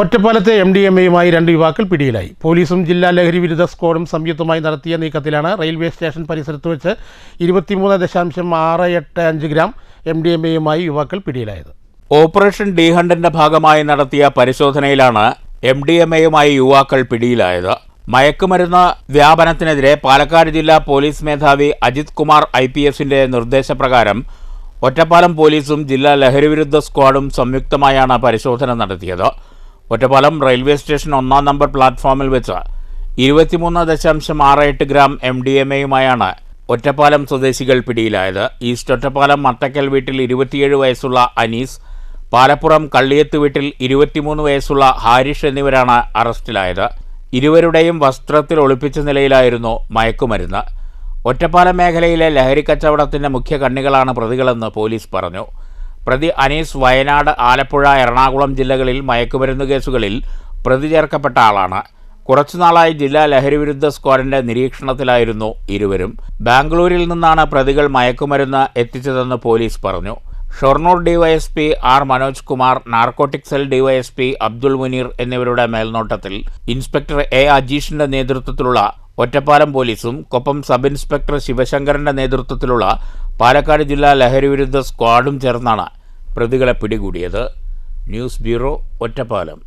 ഒറ്റപ്പാലത്തെ M D M എയുമായി രണ്ട് യുവാക്കൾ പിടിയിലായി. പോലീസും ജില്ലാ ലഹരി വിരുദ്ധ സ്ക്വാഡും സംയുക്തമായി നടത്തിയ നീക്കത്തിലാണ് റെയിൽവേ സ്റ്റേഷൻ പരിസരത്ത് വെച്ച് ഇരുപത്തിമൂന്ന് ദശാംശം ആറ് എട്ട് അഞ്ച് ഗ്രാം എം ഡി എം എയുമായി യുവാക്കൾ പിടിയിലായത്. ഓപ്പറേഷൻ ഡി ഹണ്ടിന്റെ ഭാഗമായി നടത്തിയ പരിശോധനയിലാണ് എം ഡി എം എയുമായി യുവാക്കൾ പിടിയിലായത്. മയക്കുമരുന്ന് വ്യാപനത്തിനെതിരെ പാലക്കാട് ജില്ലാ പോലീസ് മേധാവി അജിത് കുമാർ ഐ പി എസിന്റെ നിർദ്ദേശപ്രകാരം ഒറ്റപ്പാലം പോലീസും ജില്ലാ ലഹരിവിരുദ്ധ സ്ക്വാഡും സംയുക്തമായാണ് പരിശോധന നടത്തിയത്. ഒറ്റപ്പാലം റെയിൽവേ സ്റ്റേഷൻ ഒന്നാം നമ്പർ പ്ലാറ്റ്ഫോമിൽ വെച്ച് ഇരുപത്തിമൂന്ന് ദശാംശം ആറ് എട്ട് ഗ്രാം എം ഡി എം എയുമായാണ് ഒറ്റപ്പാലം സ്വദേശികൾ പിടിയിലായത്. ഈസ്റ്റ് ഒറ്റപ്പാലം മട്ടക്കൽ വീട്ടിൽ ഇരുപത്തിയേഴ് വയസ്സുള്ള അനീസ് പാലപ്പുറം കള്ളിയത്ത് വീട്ടിൽ ഇരുപത്തിമൂന്ന് വയസ്സുള്ള ഹാരിഷ് എന്നിവരാണ് അറസ്റ്റിലായത്. ഇരുവരുടെയും വസ്ത്രത്തിൽ ഒളിപ്പിച്ച നിലയിലായിരുന്നു മയക്കുമരുന്ന്. ഒറ്റപ്പാലം മേഖലയിലെ ലഹരി കച്ചവടത്തിന്റെ മുഖ്യ കണ്ണികളാണ് പ്രതികളെന്ന് പോലീസ് പറഞ്ഞു. പ്രതി അനീസ് വയനാട് ആലപ്പുഴ എറണാകുളം ജില്ലകളിൽ മയക്കുമരുന്ന് കേസുകളിൽ പ്രതി ചേർക്കപ്പെട്ട ആളാണ്. കുറച്ചുനാളായി ജില്ലാ ലഹരിവിരുദ്ധ സ്ക്വാഡിന്റെ നിരീക്ഷണത്തിലായിരുന്നു ഇരുവരും. ബാംഗ്ലൂരിൽ നിന്നാണ് പ്രതികൾ മയക്കുമരുന്ന് എത്തിച്ചതെന്ന് പോലീസ് പറഞ്ഞു. Shoranur DYSP R Manoj Kumar narcotic cell DYSP Abdul Muneer എന്നിവരുടെ മേൽനോട്ടത്തിൽ ഇൻസ്പെക്ടർ എ അജീഷിന്റെ നേതൃത്വത്തിലുള്ള ഒറ്റപ്പാലം പോലീസും കൊപ്പം സബ് ഇൻസ്പെക്ടർ ശിവശങ്കരന്റെ നേതൃത്വത്തിലുള്ള പാലക്കാട് ജില്ലാ ലഹരിവിരുദ്ധ സ്ക്വാഡും ചേർന്നാണ് പ്രതികളെ പിടികൂടിയത് ന്യൂസ് ബ്യൂറോ ഒറ്റപ്പാലം